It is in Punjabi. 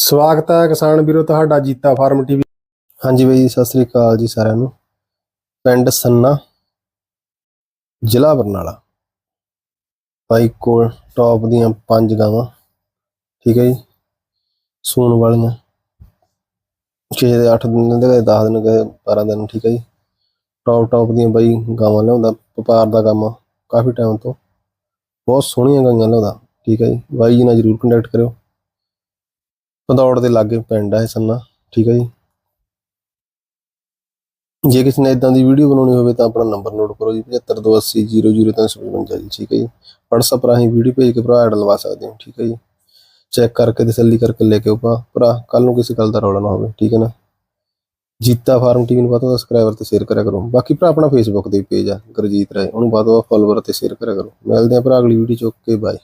ਸਵਾਗਤ ਹੈ ਕਿਸਾਨ ਵੀਰੋ ਤੁਹਾਡਾ ਜੀਤਾ ਫਾਰਮ ਟੀਵੀ। ਹਾਂਜੀ ਬਾਈ ਜੀ, ਸਤਿ ਸ੍ਰੀ ਅਕਾਲ ਜੀ ਸਾਰਿਆਂ ਨੂੰ। ਪਿੰਡ ਸੰਨਾ ਜ਼ਿਲ੍ਹਾ ਬਰਨਾਲਾ। ਬਾਈ ਕੋਲ ਟੌਪ ਦੀਆਂ ਪੰਜ ਗਾਵਾਂ ਠੀਕ ਹੈ ਜੀ? ਸੂਣ ਵਾਲੀਆਂ। ਕਿਸੇ ਦੇ 8 ਦਿਨ ਦੇ 10 ਦਿਨ ਕਦੇ 12 ਦਿਨ ਠੀਕ ਹੈ ਜੀ? ਟੌਪ ਟੌਪ ਦੀਆਂ ਬਾਈ ਗਾਵਾਂ ਲਿਆਉਂਦਾ ਵਪਾਰ ਦਾ ਕੰਮ ਕਾਫੀ ਟਾਈਮ ਤੋਂ। ਬਹੁਤ ਸੋਹਣੀਆਂ ਗਾਈਆਂ ਲਿਆਉਂਦਾ ਠੀਕ ਹੈ ਜੀ? ਬਾਈ ਜੀ ਨਾਲ ਜਰੂਰ ਕੰਟੈਕਟ ਕਰਿਓ। ਪੰਦੌੜ ਦੇ ਲਾਗੇ ਪਿੰਡ ਹੈ ਸੰਨਾ, ਠੀਕ ਹੈ ਜੀ? ਜੇ ਕਿਸੇ ਨੇ ਇਦਾਂ ਦੀ ਵੀਡੀਓ ਬਣਾਉਣੀ ਹੋਵੇ ਤਾਂ ਆਪਣਾ ਨੰਬਰ ਨੋਟ ਕਰੋ ਜੀ 7528000355 ਜੀ, ਠੀਕ ਹੈ ਜੀ? WhatsApp ਰਾਹੀਂ ਵੀਡੀਓ ਭੇਜ ਕੇ ਭਰਾ ਐਡ ਲਵਾ ਸਕਦੇ ਹੋ, ਠੀਕ ਹੈ ਜੀ? ਚੈੱਕ ਕਰਕੇ ਤਸੱਲੀ ਕਰਕੇ ਲੈ ਕੇ ਭਰਾ ਭਰਾ ਕੱਲ ਨੂੰ ਕਿਸੇ ਗੱਲ ਦਾ ਰੌਲਾ ਨਾ ਹੋਵੇ, ਠੀਕ ਹੈ ਨਾ? ਜੀਤਾ ਫਾਰਮ ਟੀਵੀ ਨੂੰ ਵੱਧ ਸਬਸਕ੍ਰਾਈਬਰ ਤੇ ਸ਼ੇਅਰ ਕਰਿਆ ਕਰੋ। ਬਾਕੀ ਭਰਾ ਆਪਣਾ ਫੇਸਬੁੱਕ ਦੇ ਪੇਜ ਆ, ਗੁਰਜੀਤ ਰਾਏ, ਉਹਨੂੰ ਵੱਧ ਤੋਂ ਵੱਧ ਫੋਲੋਵਰ ਤੇ ਸ਼ੇਅਰ ਕਰਿਆ ਕਰੋ। ਮਿਲਦੇ ਆ ਭਰਾ ਅਗਲੀ ਵੀਡੀਓ ਚੁੱਕ ਕੇ ਬਾਏ